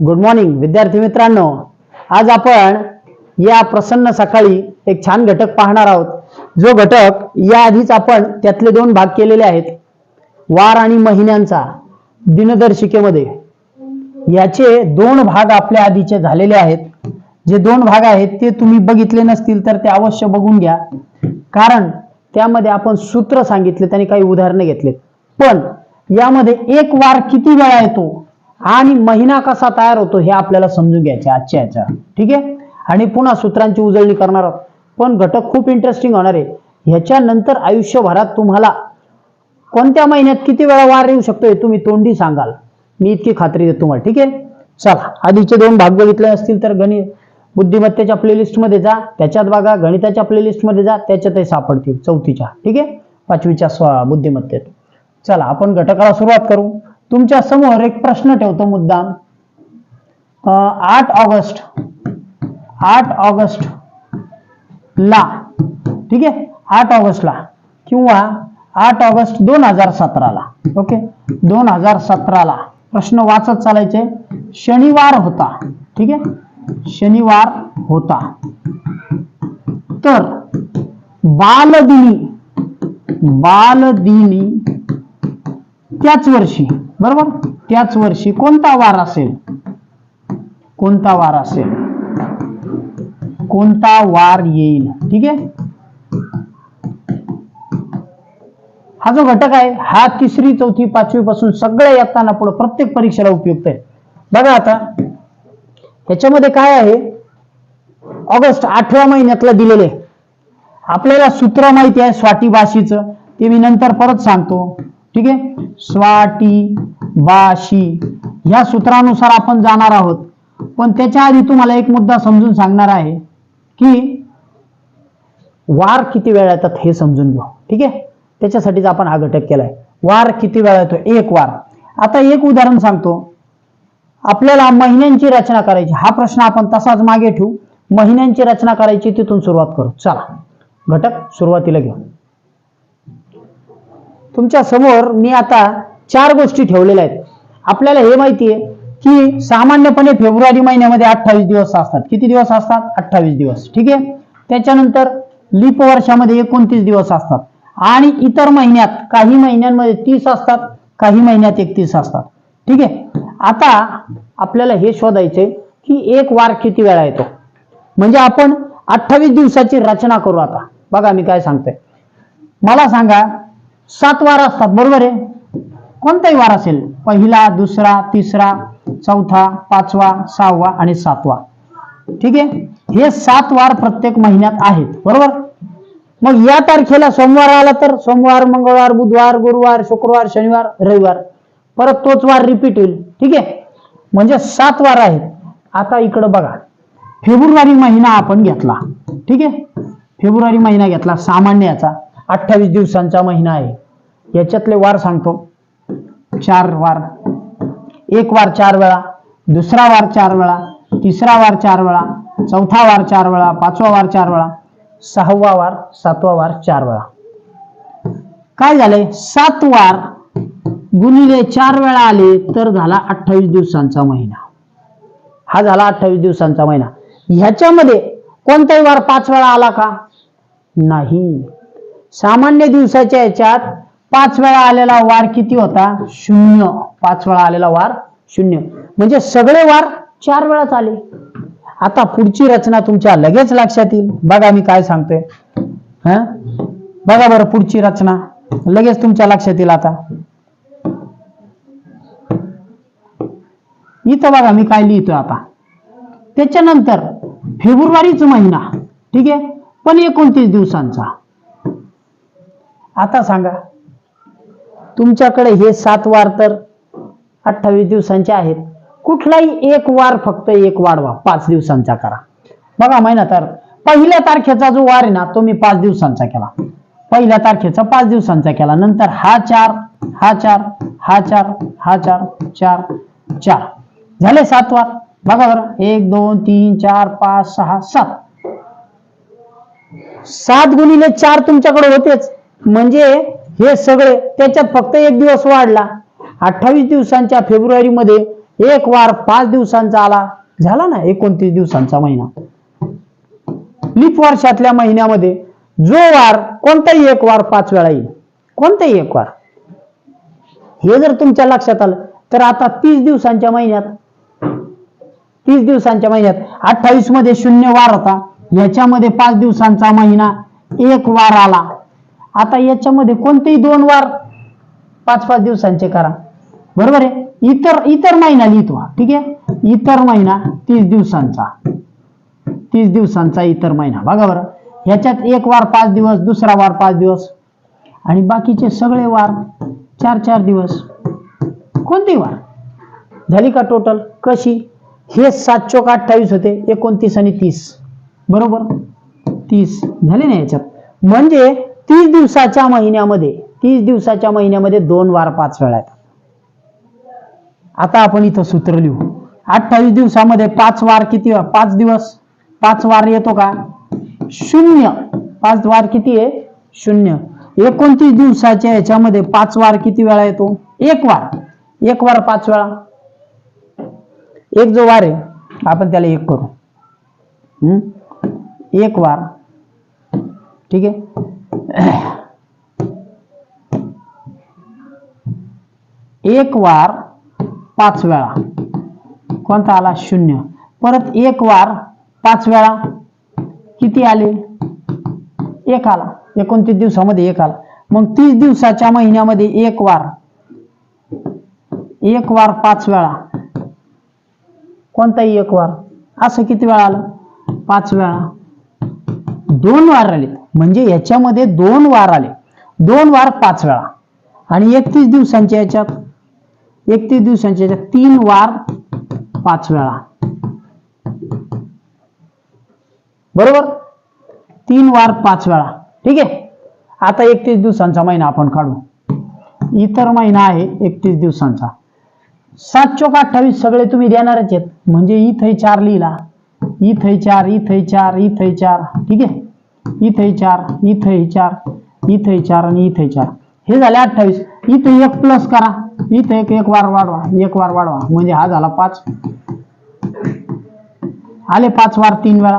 Good morning विद्यार्थी मित्रांनो. आज आपण या प्रसन्न सकाळी एक छान घटक पाहणार आहोत. जो घटक या आधीच आपण त्यातले दोन भाग केलेले आहेत. वार आणि महिन्यांचा दिनदर्शिकेमध्ये. याचे दोन भाग आपल्या आधीचे झालेले आहेत. जे दोन भाग आहेत ते तुम्ही बघितले नसतील तर ते अवश्य बघून घ्या. कारण त्यामध्ये आपण सूत्र सांगितले त्याने काही उदाहरणे घेतलेत. पण यामध्ये एक वार किती वेळा येतो? आणि महिना कसा तयार होतो हे आपल्याला समजून घ्यायचे आजच्या याच्या. ठीक आहे? आणि पुन्हा सूत्रांची उजळणी करणार आहोत. पण घटक खूप इंटरेस्टिंग होणार आहे. ह्याच्यानंतर आयुष्यभरात तुम्हाला कोणत्या महिन्यात किती वेळा वार येऊ शकतो हे तुम्ही तोंडी सांगाल. मी इतकी खात्री देतो तुम्हाला. ठीक आहे? चला आधीचे दोन भाग बघितले असतील तर गणित बुद्धिमत्तेच्या प्लेलिस्टमध्ये जा त्याच्यात बघा गणिताच्या प्लेलिस्टमध्ये जा त्याच्यातही सापडतील. चौथीच्या. ठीक आहे? पाचवीच्या स्व बुद्धिमत्तेत. चला आपण घटकाला सुरुवात करू. तुमच्यासमोर एक प्रश्न ठेवतो मुद्दाम. आठ ऑगस्ट आठ ऑगस्ट ला ठीक आहे? आठ ऑगस्टला किंवा आठ ऑगस्ट दोन हजार सतराला ओके? दोन हजार सतराला प्रश्न वाचत चालायचे. शनिवार होता ठीक आहे? शनिवार होता. तर बालदिनी बालदिनी त्याच वर्षी बरोबर? त्याच वर्षी कोणता वार असेल? कोणता वार असेल? कोणता वार येईल? ठीक आहे? हा जो घटक आहे हा तिसरी चौथी पाचवी पासून सगळ्या येताना पुढे प्रत्येक परीक्षेला उपयुक्त आहे. बघा आता ह्याच्यामध्ये काय आहे? ऑगस्ट आठव्या महिन्यातलं दिलेले आपल्याला सूत्र माहिती आहे स्वाटी भाषेचं. ते मी नंतर परत सांगतो. ठीक आहे? स्वाटी बाशी ह्या सूत्रानुसार आपण जाणार आहोत. पण त्याच्या आधी तुम्हाला एक मुद्दा समजून सांगणार आहे की वार किती वेळा येतात हे समजून घेऊ ठीक आहे? त्याच्यासाठीच आपण हा घटक केलाय. वार किती वेळा येतो? एक वार. आता एक उदाहरण सांगतो. आपल्याला महिन्यांची रचना करायची. हा प्रश्न आपण तसाच मागे ठेवू. महिन्यांची रचना करायची तिथून सुरुवात करू. चला. घटक सुरुवातीला घेऊ. तुमच्यासमोर मी आता चार गोष्टी ठेवलेल्या आहेत. आपल्याला हे माहिती आहे की सामान्यपणे फेब्रुवारी महिन्यामध्ये अठ्ठावीस दिवस असतात. किती दिवस असतात? अठ्ठावीस दिवस. ठीक आहे? त्याच्यानंतर लीप वर्षामध्ये एकोणतीस दिवस असतात. आणि इतर महिन्यात काही महिन्यांमध्ये तीस असतात काही महिन्यात एकतीस असतात. ठीक आहे? आता आपल्याला हे शोधायचे की एक वार किती वेळा येतो? म्हणजे आपण अठ्ठावीस दिवसाची रचना करू आता. बघा मी काय सांगतोय. मला सांगा सात वार असतात बरोबर आहे? कोणताही वार असेल पहिला दुसरा तिसरा चौथा पाचवा सहावा आणि सातवा. ठीक आहे? हे सात वार प्रत्येक महिन्यात आहेत बरोबर? मग या तारखेला सोमवार आला तर सोमवार मंगळवार बुधवार गुरुवार शुक्रवार शनिवार रविवार. परत तोच वार रिपीट होईल ठीक आहे? म्हणजे सात वार आहेत. आता इकडं बघा. फेब्रुवारी महिना आपण घेतला ठीक आहे? फेब्रुवारी महिना घेतला सामान्याचा अठ्ठावीस दिवसांचा महिना आहे. याच्यातले वार सांगतो. चार वार. एक वार चार वेळा दुसरा वार चार वेळा तिसरा वार चार वेळा चौथा वार चार वेळा पाचवा वार चार वेळा सहावा वार सातवा वार चार वेळा. काय झाले? सात वार गुणिले चार वेळा आले तर झाला अठ्ठावीस दिवसांचा महिना. हा झाला अठ्ठावीस दिवसांचा महिना. ह्याच्यामध्ये कोणताही वार पाच वेळा आला का? नाही. सामान्य दिवसाच्या याच्यात पाच वेळा आलेला वार किती होता? शून्य. पाच वेळा आलेला वार शून्य. म्हणजे सगळे वार चार वेळाच आले. आता पुढची रचना तुमच्या लगेच लक्षात येईल. बघा मी काय सांगतोय हा? बघा बरं पुढची रचना. लगेच तुमच्या लक्षात येईल आता. इथं बघा मी काय लिहितोय आता. त्याच्यानंतर फेब्रुवारीच महिना. ठीक आहे? पण एकोणतीस दिवसांचा. आता सांगा. तुमच्याकडे हे सात वार तर अठ्ठावीस दिवसांचे आहेत. कुठलाही एक वार फक्त एक वाढवा. पाच दिवसांचा करा. बघा महिना तर पहिल्या तारखेचा जो वार आहे ना तो मी पाच दिवसांचा केला. पहिल्या तारखेचा पाच दिवसांचा केला. नंतर हा चार हा चार हा चार हा चार चार चार. झाले सात वार. बघा बरं. एक दोन तीन चार पाच सहा सात. सात गुणिले चार तुमच्याकडे होतेच. म्हणजे हे सगळे त्याच्यात फक्त एक दिवस वाढला. अठ्ठावीस दिवसांच्या फेब्रुवारीमध्ये एक वार पाच दिवसांचा आला. झाला ना एकोणतीस दिवसांचा महिना. लिप वर्षातल्या महिन्यामध्ये जो वार कोणताही एक वार पाच वेळा येईल. कोणताही एक वार. हे जर तुमच्या लक्षात आलं तर आता तीस दिवसांच्या महिन्यात तीस दिवसांच्या महिन्यात अठ्ठावीसमध्ये शून्य वार होता. याच्यामध्ये पाच दिवसांचा महिना एक वार आला. आता याच्यामध्ये कोणतेही दोन वार पाच पाच दिवसांचे करा. बरोबर आहे? इतर इतर महिना लिहितो ठीक आहे? इतर महिना तीस दिवसांचा. तीस दिवसांचा इतर महिना. बघा बरं. ह्याच्यात एक वार पाच दिवस दुसरा वार पाच दिवस. आणि बाकीचे सगळे वार चार चार दिवस. कोणते वार? झाली का टोटल कशी? हे सात चोक अठ्ठावीस होते. एकोणतीस आणि तीस. बरोबर? तीस. झाले ना याच्यात? म्हणजे तीस दिवसाच्या महिन्यामध्ये तीस दिवसाच्या महिन्यामध्ये दोन वार पाच वेळा येतात आता आपण इथं सूत्र लिहू. अठ्ठावीस दिवसामध्ये पाच वार किती पाच दिवस? पाच वार येतो का? शून्य. पाच वार किती आहे? शून्य. एकोणतीस दिवसाच्या याच्यामध्ये पाच वार किती वेळा येतो? एक वार. एक वार पाच वेळा. एक जो वार आहे आपण त्याला एक करू. हम्म? एक वार. ठीक आहे? एक वार पाच वेळा. कोणता आला? शून्य. परत एक वार पाच वेळा. किती आले? एक आला. एकोणतीस दिवसामध्ये एक आला. मग तीस दिवसाच्या महिन्यामध्ये एक वार. एक वार पाच वेळा. कोणताही एक वार. असं किती वेळा आलं? पाच वेळा. दोन वार आले म्हणजे याच्यामध्ये दोन वार आले. दोन वार पाच वेळा. आणि एकतीस दिवसांच्या याच्यात एकतीस दिवसांच्या याच्यात तीन वार पाच वेळा. बरोबर? तीन वार पाच वेळा. ठीक आहे? आता एकतीस दिवसांचा महिना आपण काढू. इतर महिना आहे एकतीस दिवसांचा. सात चोक अठ्ठावीस सगळे तुम्ही देणारच आहेत. म्हणजे इथे चार लिहिला. इथे चार इथे चार इथे चार. ठीक आहे? इथंही चार इथंही चार इथंही चार आणि इथंही चार हे झाले अठ्ठावीस. इथे एक प्लस करा. इथे एक एक वार वाढवा. एक वार वाढवा. म्हणजे हा झाला पाच. आले पाच वार तीन वेळा.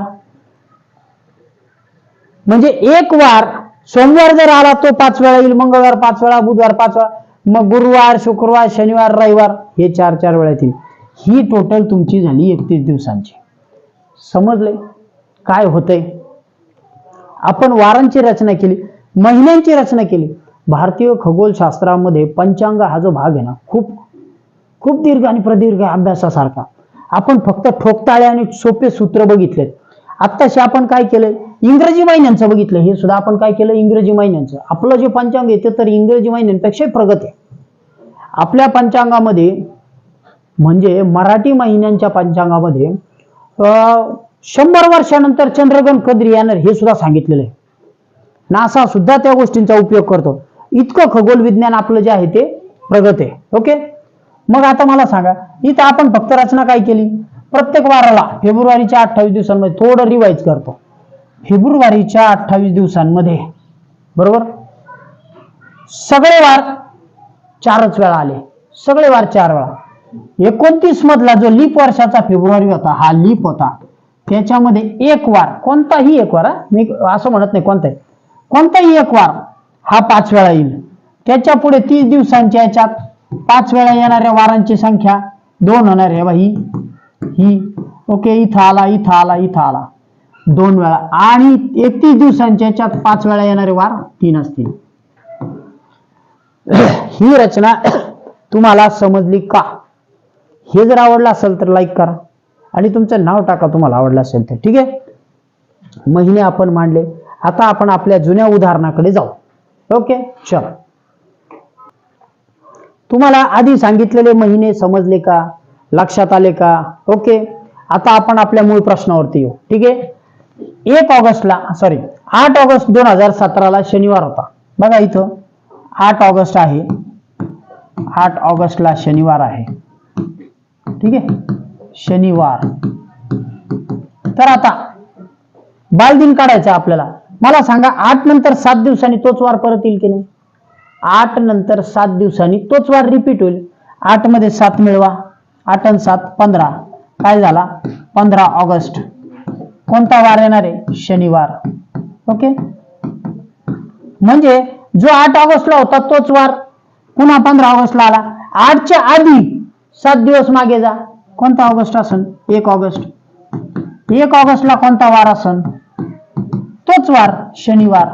म्हणजे एक वार सोमवार जर आला तो पाच वेळा येईल. मंगळवार पाच वेळा बुधवार पाच वेळा. मग गुरुवार शुक्रवार शनिवार रविवार हे चार चार वेळा येतील. ही टोटल तुमची झाली एकतीस दिवसांची. समजले काय होतंय? आपण वारांची रचना केली महिन्यांची रचना केली. भारतीय खगोलशास्त्रामध्ये पंचांग हा जो भाग आहे ना खूप खूप दीर्घ आणि प्रदीर्घ अभ्यासासारखा. आपण फक्त ठोकताळे आणि सोपे सूत्र बघितलेत. आत्ताशी आपण काय केलंय? इंग्रजी महिन्यांचं बघितलं हे सुद्धा आपण काय केलं? इंग्रजी महिन्यांचं. आपलं जे पंचांग येते तर इंग्रजी महिन्यांपेक्षा प्रगत आहे. आपल्या पंचांगामध्ये म्हणजे मराठी महिन्यांच्या पंचांगामध्ये अं, शंभर वर्षानंतर चंद्रगण कदरी येणार हे सुद्धा सांगितलेलं आहे. नासा सुद्धा त्या गोष्टींचा उपयोग करतो. इतकं खगोल विज्ञान आपलं जे आहे ते प्रगत आहे. ओके? मग आता मला सांगा इथं आपण फक्त रचना काय केली? प्रत्येक वाराला फेब्रुवारीच्या अठ्ठावीस दिवसांमध्ये थोडं रिवाईज करतो. फेब्रुवारीच्या अठ्ठावीस दिवसांमध्ये. बरोबर? सगळे वार चारच वेळा आले. सगळे वार चार वेळा. एकोणतीस मधला जो लीप वर्षाचा फेब्रुवारी होता हा लीप होता. त्याच्यामध्ये एक वार कोणताही एक वार मी असं म्हणत नाही कोणताही. कोणताही एक वार हा पाच वेळा येईल. त्याच्या पुढे तीस दिवसांच्या याच्यात पाच वेळा येणाऱ्या वारांची संख्या दोन होणार आहे बा ही. ही. ओके इथं आला इथं आला इथं आला. दोन वेळा. आणि एकतीस दिवसांच्या याच्यात पाच वेळा येणारे वार तीन असतील. ही रचना तुम्हाला समजली का? हे जर आवडलं असेल तर लाईक करा. आणि तुमचं नाव टाका तुम्हाला आवडलं असेल तर. ठीक आहे? महिने आपण मांडले. आता आपण आपल्या जुन्या उदाहरणाकडे जाऊ. ओके? चल. तुम्हाला आधी सांगितलेले महिने समजले का? लक्षात आले का? ओके? आता आपण आपल्या मूळ प्रश्नावरती येऊ. ठीक आहे? एक ऑगस्टला सॉरी आठ ऑगस्ट दोन हजार सतराला शनिवार होता. बघा इथं आठ ऑगस्ट आहे. आठ ऑगस्टला शनिवार आहे. ठीक आहे? शनिवार. तर आता बालदिन काढायचा आपल्याला. मला सांगा आठ नंतर सात दिवसांनी तोच वार परत येईल की नाही? आठ नंतर सात दिवसांनी तोच वार रिपीट होईल. आठमध्ये सात मिळवा. आठ आणि सात पंधरा. काय झाला? पंधरा ऑगस्ट. कोणता वार येणार आहे? शनिवार. ओके? म्हणजे जो आठ ऑगस्टला होता तोच वार पुन्हा पंधरा ऑगस्टला आला. आठच्या आधी सात दिवस मागे जा. कोणता ऑगस्ट असन? एक ऑगस्ट. एक ऑगस्टला कोणता वार असन? तोच वार शनिवार.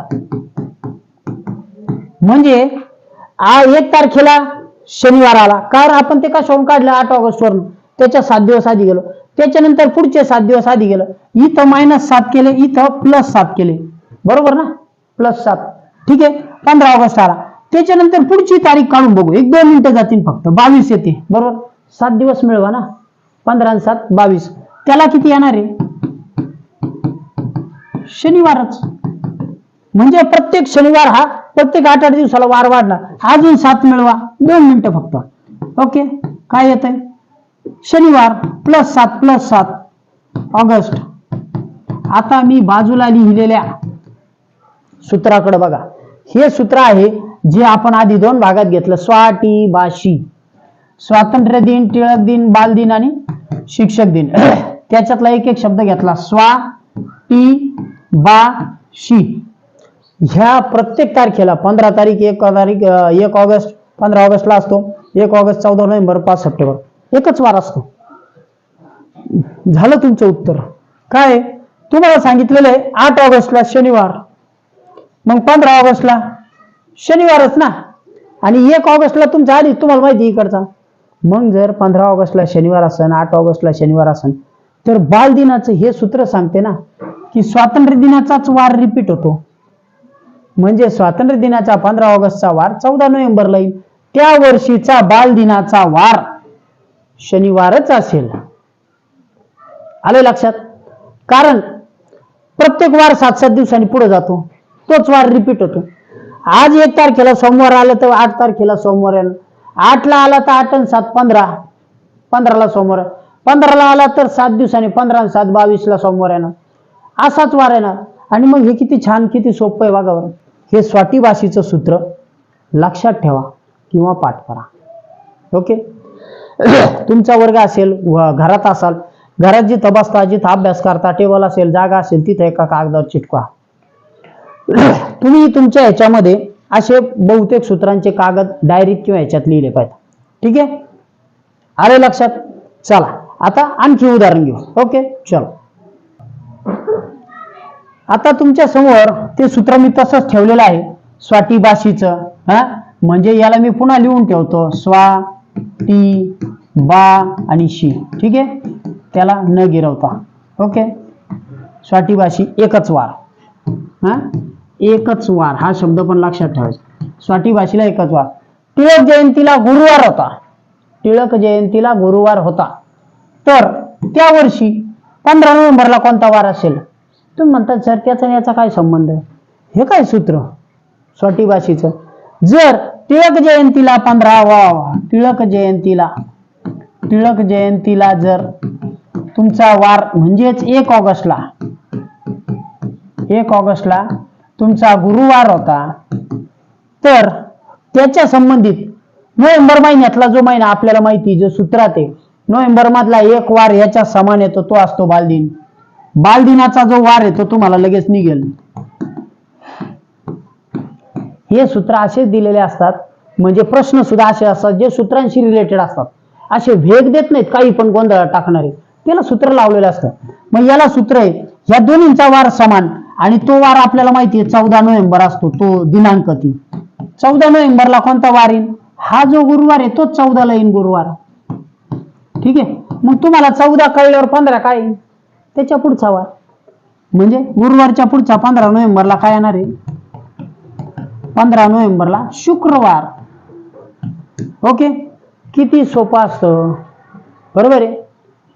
म्हणजे आ एक तारखेला शनिवार आला. कारण आपण ते कशावरून काढलं? आठ ऑगस्ट वरून त्याच्या सात दिवस आधी गेलो. त्याच्यानंतर पुढचे सात दिवस आधी गेलो. इथं मायनस सात केले इथं प्लस सात केले. बरोबर ना? प्लस सात. ठीक आहे? पंधरा ऑगस्ट आला. त्याच्यानंतर पुढची तारीख काढून बघू. एक दोन मिनिटं जातील फक्त. बावीस येते. बरोबर? सात दिवस मिळवा ना? पंधरा सात बावीस. त्याला किती येणार आहे? शनिवारच. म्हणजे प्रत्येक शनिवार हा प्रत्येक आठ आठ दिवसाला वार वाढला. अजून सात मिळवा. दोन मिनिटं फक्त. ओके? काय येत आहे शनिवार प्लस सात प्लस सात. ऑगस्ट. आता मी बाजूला लिहिलेल्या सूत्राकडे बघा. हे सूत्र आहे जे आपण आधी दोन भागात घेतलं. स्वाटी बाशी. स्वातंत्र्य दिन टिळक दिन बाल दिन आणि शिक्षक दिन. त्याच्यातला एक एक शब्द घेतला. स्वा टी बा शी. ह्या प्रत्येक तारखेला पंधरा तारीख एक तारीख एक ऑगस्ट पंधरा ऑगस्टला असतो. एक ऑगस्ट चौदा नोव्हेंबर पाच सप्टेंबर. एकच वार असतो. झालं तुमचं उत्तर. काय? तुम्हाला सांगितलेलं आहे आठ ऑगस्टला शनिवार. मग पंधरा ऑगस्टला? शनिवारच ना. आणि एक ऑगस्टला तुमचा आधी तुम्हाला माहिती इकडचा. मग जर पंधरा ऑगस्टला शनिवार असन आठ ऑगस्टला शनिवार असन तर बाल दिनाचं हे सूत्र सांगते ना की स्वातंत्र्य दिनाचाच वार रिपीट होतो. म्हणजे स्वातंत्र्य दिनाचा पंधरा ऑगस्टचा वार चौदा नोव्हेंबरला येईल. त्या वर्षीचा बाल दिनाचा वार शनिवारच असेल. आले लक्षात? कारण प्रत्येक वार सात सात दिवसांनी पुढे जातो. तोच वार रिपीट होतो. आज एक तारखेला सोमवार आलं तर आठ तारखेला सोमवार येणार. आठला आला तर आठ आणि सात पंधरा. पंधराला सोमवार. पंधराला आला तर सात दिवसांनी पंधरा आणि सात बावीसला सोमवार येणार असाच वार येणार आणि मग हे किती छान किती सोपं आहे बघा हे स्वाटी भाषेचं सूत्र लक्षात ठेवा किंवा पाठ करा. ओके? तुमचा वर्ग असेल घरात असाल घरात जिथं बसता जिथं अभ्यास करता टेबल असेल जागा असेल तिथं एका कागदावर चिटका तुम्ही तुमच्या ह्याच्यामध्ये असे बहुतेक सूत्रांचे कागद डायरीत किंवा याच्यात लिहिले पाहिजे. ठीक आहे? आले लक्षात? चला. आता आणखी उदाहरण घेऊ. ओके? चलो. आता तुमच्यासमोर ते सूत्र मी तसंच ठेवलेलं आहे. स्वाटी बाशीचं हा? म्हणजे याला मी पुन्हा लिहून ठेवतो. स्वा टी बा आणि शी. ठीक आहे? त्याला न गिरवता. ओके? स्वाटी बाशी एकच वार. हा? एकच वार. हा शब्द पण लक्षात ठेवायचा. स्वाटी भाषेला एकच वार. टिळक जयंतीला गुरुवार होता. टिळक जयंतीला गुरुवार होता. तर त्या वर्षी पंधरा नोव्हेंबरला कोणता वार असेल? तुम्ही म्हणतात सर त्याचा आणि याचा काय संबंध हे काय सूत्र? स्वाटी भाषेचं. जर टिळक जयंतीला पंधरा वा. टिळक जयंतीला टिळक जयंतीला जर तुमचा वार म्हणजेच एक ऑगस्टला एक ऑगस्टला तुमचा गुरुवार होता. तर त्याच्या संबंधित नोव्हेंबर महिन्यातला जो महिना आपल्याला माहिती जो सूत्रात आहे नोव्हेंबर मधला एक वार याच्या समान येतो तो असतो बालदिन. बालदिनाचा जो वार येतो तुम्हाला लगेच निघेल. हे सूत्र असेच दिलेले असतात. म्हणजे प्रश्न सुद्धा असे असतात जे सूत्रांशी रिलेटेड असतात. असे भेद देत नाहीत काही पण गोंधळ टाकणारे. त्याला सूत्र लावलेले असतं. मग याला सूत्र आहे या दोन्हींचा वार समान. आणि तो वार आपल्याला माहिती आहे चौदा नोव्हेंबर असतो तो दिनांक ती. चौदा नोव्हेंबरला कोणता वार येईल? हा जो गुरुवार आहे तोच चौदाला येईल गुरुवार. ठीक आहे? मग तुम्हाला चौदा कळल्यावर पंधरा काय येईल? त्याच्या पुढचा वार. म्हणजे गुरुवारच्या पुढचा पंधरा नोव्हेंबरला काय येणार आहे? पंधरा नोव्हेंबरला शुक्रवार. ओके? किती सोपं असतं. बरोबर आहे?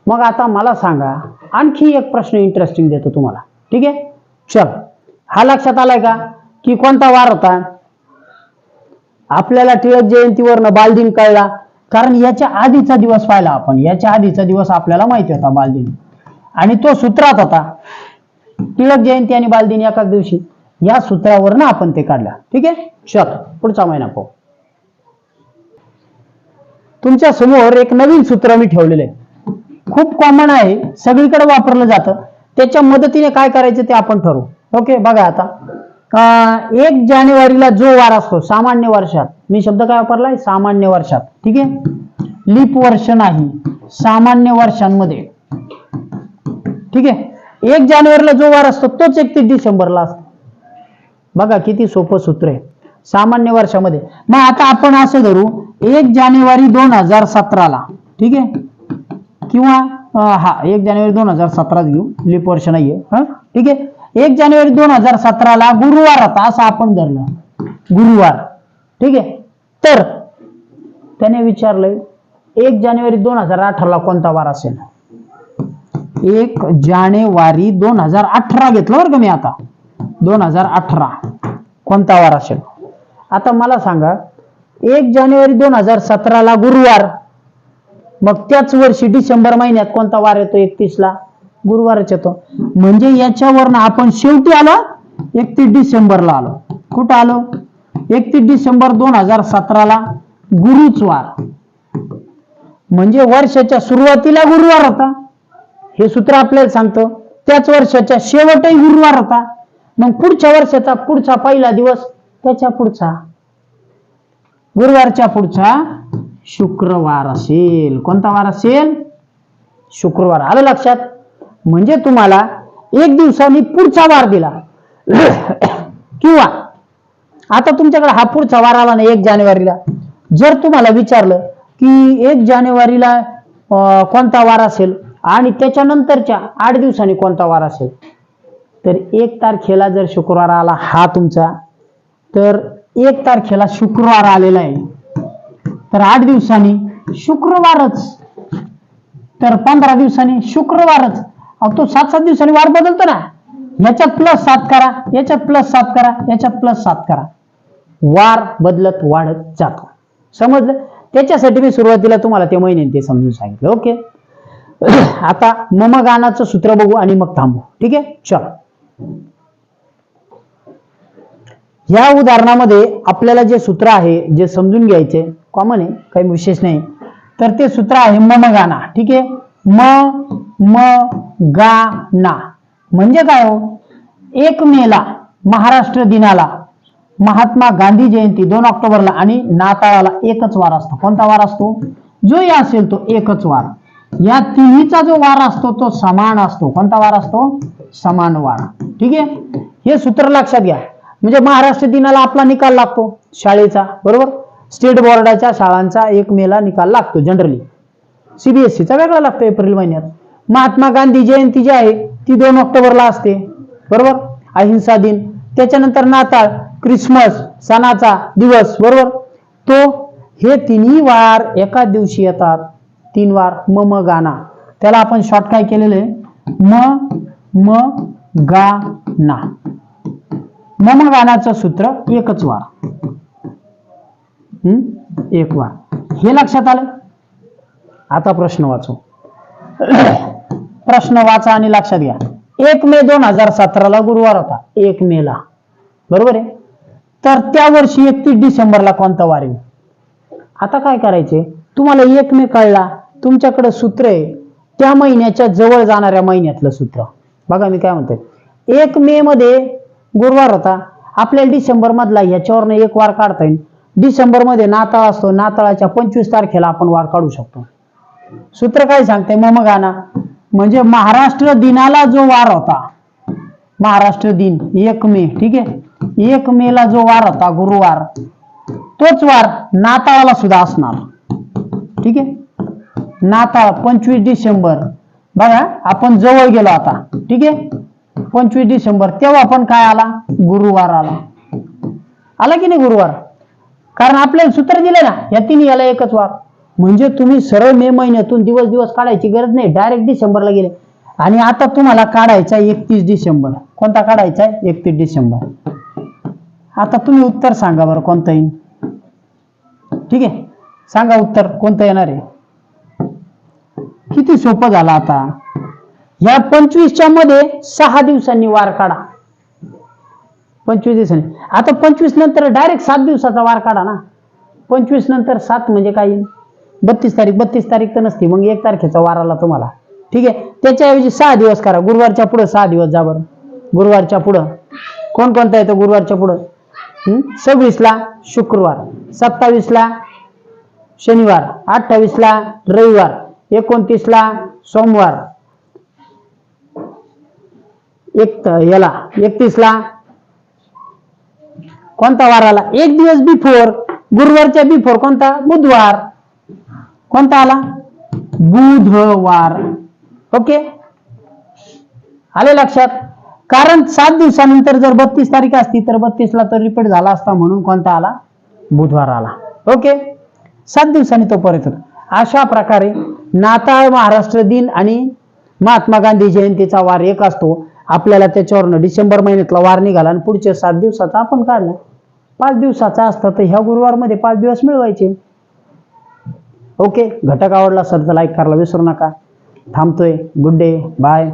मग आता मला सांगा आणखी एक प्रश्न इंटरेस्टिंग देतो तुम्हाला. ठीक आहे? चल. हा लक्षात आलाय का? की कोणता वार होता? आपल्याला टिळक जयंतीवरनं बालदिन कळला. कारण याच्या आधीचा दिवस पाहिला आपण. याच्या आधीचा दिवस आपल्याला माहिती होता बालदिन. आणि तो सूत्रात होता. टिळक जयंती आणि बालदिन एकाच दिवशी. या सूत्रावरनं आपण ते काढला. ठीक आहे? चल. पुढचा महिना पाहू. तुमच्यासमोर एक नवीन सूत्र मी ठेवलेलं आहे. खूप कॉमन आहे. सगळीकडे वापरलं जातं. त्याच्या मदतीने काय करायचं ते आपण ठरवू. ओके बघा आता. एक जानेवारीला जो वार असतो सामान्य वर्षात मी शब्द काय वापरलाय? सामान्य वर्षात. ठीक आहे? लीप वर्ष नाही सामान्य वर्षांमध्ये. ठीक आहे? एक जानेवारीला जो वार असतो तोच एकतीस डिसेंबरला असतो. बघा किती सोपं सूत्र आहे. सामान्य वर्षामध्ये. मग आता आपण असं धरू एक जानेवारी दोन हजार सतराला. ठीक आहे? किंवा हा एक जानेवारी दोन हजार सतराच घेऊ. लिप वर्ष नाहीये. हा? ठीक आहे? एक जानेवारी दोन हजार सतराला गुरुवार होता असं आपण धरलं. गुरुवार. ठीक आहे? तर त्याने विचारलंय एक जानेवारी दोन हजार अठराला कोणता वार असेल? एक जानेवारी दोन हजार अठरा घेतलं बरं का मी आता. दोन हजार अठरा. कोणता वार असेल? आता मला सांगा एक जानेवारी दोन हजार सतराला गुरुवार मग त्याच वर्षी डिसेंबर महिन्यात कोणता वार येतो? एकतीसला. गुरुवारच येतो. म्हणजे याच्यावरनं आपण शेवटी आलो एकतीस डिसेंबरला आलो. कुठं आलो? एकतीस डिसेंबर दोन हजार सतराला गुरुच वार. म्हणजे वर्षाच्या सुरुवातीला गुरुवार होता. हे सूत्र आपल्याला सांगतं. त्याच वर्षाच्या शेवटही गुरुवार होता. मग पुढच्या वर्षाचा पुढचा पहिला दिवस त्याच्या पुढचा. गुरुवारच्या पुढचा शुक्रवार असेल. कोणता वार असेल? शुक्रवार. आलं लक्षात? म्हणजे तुम्हाला एक दिवसांनी पुढचा वार दिला. किंवा आता तुमच्याकडे हा पुढचा वार आला ना एक जानेवारीला. जर तुम्हाला विचारलं की एक जानेवारीला अं, कोणता वार असेल? आणि त्याच्यानंतरच्या आठ दिवसांनी कोणता वार असेल? तर एक तारखेला जर शुक्रवार आला हा तुमचा तर एक तारखेला शुक्रवार आलेला आहे. तर आठ दिवसांनी शुक्रवारच तर पंधरा दिवसांनी शुक्रवारच. अहो तो सात सात दिवसांनी वार बदलतो ना. याच्यात प्लस सात करा याच्यात प्लस सात करा याच्यात प्लस सात करा. वार बदलत वाढत जातो. समजलं? त्याच्यासाठी मी सुरुवातीला तुम्हाला ते महिने ते समजून सांगितलं. ओके आता मम गानाचं सूत्र बघू आणि मग थांबू. ठीक आहे? चल. या उदाहरणामध्ये आपल्याला जे सूत्र आहे जे समजून घ्यायचे कॉमन आहे काही विशेष नाही. तर ते सूत्र आहे मम गाना ठीक आहे? म म गा ना म्हणजे काय हो? एक मेला महाराष्ट्र दिनाला महात्मा गांधी जयंती दोन ऑक्टोबरला आणि नाताळाला एकच वार असतो. कोणता वार असतो? जो या असेल तो एकच वार. या तिन्हीचा जो वार असतो तो समान असतो. कोणता वार असतो? समान वार. ठीक आहे? हे सूत्र लक्षात घ्या. म्हणजे महाराष्ट्र दिनाला आपला निकाल लागतो शाळेचा बरोबर? स्टेट बोर्डाच्या शाळांचा एक मेला निकाल लागतो जनरली. सीबीएसईचा वेगळा लागतो एप्रिल महिन्यात. महात्मा गांधी जयंती जी आहे ती दोन ऑक्टोबरला असते. बरोबर? अहिंसा दिन. त्याच्यानंतर नाताळ क्रिसमस सणाचा दिवस. बरोबर? तो हे तिन्ही वार एका दिवशी येतात. तीन वार म म गाना त्याला आपण शॉर्ट काय केलेलं आहे? म म गा ना मम गानाचं सूत्र एकच वार. एक वार हे लक्षात आलं? आता प्रश्न वाचू. प्रश्न वाचा आणि लक्षात घ्या. एक मे दोन हजार सतराला गुरुवार होता. एक मे ला. बरोबर आहे? तर त्या वर्षी एकतीस डिसेंबरला कोणता वार येईल? आता काय करायचे? तुम्हाला एक मे कळला. तुमच्याकडे सूत्र आहे. त्या महिन्याच्या जवळ जाणाऱ्या महिन्यातलं सूत्र. बघा मी काय म्हणतोय. एक मे मध्ये गुरुवार होता. आपल्याला डिसेंबर मधला याच्यावरनं एक वार काढता येईल. डिसेंबरमध्ये नाताळ असतो नाताळाच्या पंचवीस तारखेला आपण वार काढू शकतो. सूत्र काय सांगते? मग गाना. म्हणजे महाराष्ट्र दिनाला जो वार होता महाराष्ट्र दिन एक मे ठीक आहे? एक मे ला जो वार होता गुरुवार तोच वार नाताळाला सुद्धा असणार. ठीक आहे? नाताळ पंचवीस डिसेंबर. बघा आपण जवळ गेलो आता. ठीक आहे? पंचवीस डिसेंबर तेव्हा पण काय आला? गुरुवार आला. आला की नाही गुरुवार? कारण आपल्याला सूत्र दिले ना या तिन्ही याला एकच वार म्हणजे तुम्ही सरळ मे महिन्यातून दिवस दिवस काढायची गरज नाही डायरेक्ट डिसेंबरला गेले. आणि आता तुम्हाला काढायचा एकतीस डिसेंबर. कोणता काढायचा आहे? एकतीस डिसेंबर. आता तुम्ही उत्तर सांगा बरं कोणतं येईल ठीक आहे? सांगा उत्तर कोणतं येणार आहे? किती सोपं झालं आता. या पंचवीसच्या मध्ये सहा दिवसांनी वार काढा. पंचवीस दिवसांनी. आता पंचवीस नंतर डायरेक्ट सात दिवसाचा वार काढा ना. पंचवीस नंतर सात म्हणजे काय? येईल बत्तीस तारीख. बत्तीस तारीख तर नसती. मग एक तारखेचा वार आला तुम्हाला. ठीक आहे? त्याच्याऐवजी सहा दिवस करा. गुरुवारच्या पुढं सहा दिवस जा बरं. गुरुवारच्या पुढं. कोण कोणता येतो गुरुवारच्या पुढं? सव्वीसला शुक्रवार. सत्तावीसला शनिवार. अठ्ठावीसला रविवार. एकोणतीसला सोमवार. एक याला. एकतीसला कोणता वार आला एक दिवस बिफोर गुरुवारच्या बिफोर कोणता? बुधवार. कोणता आला? बुधवार. ओके आले लक्षात? कारण सात दिवसानंतर जर बत्तीस तारीख असती तर बत्तीसला तर रिपीट झाला असता म्हणून कोणता आला? बुधवार आला. ओके सात दिवसांनी तो परत होतो. अशा प्रकारे नाताळ महाराष्ट्र दिन आणि महात्मा गांधी जयंतीचा वार एक असतो. आपल्याला त्याच्यावरनं डिसेंबर महिन्यातला वार निघाला आणि पुढच्या सात दिवसाचा आपण काढला. पाच दिवसाचा असतं तर ह्या गुरुवारमध्ये पाच दिवस मिळवायचे. ओके घटक आवडला सर तर लाईक करायला विसरू नका. थांबतोय. Good day bye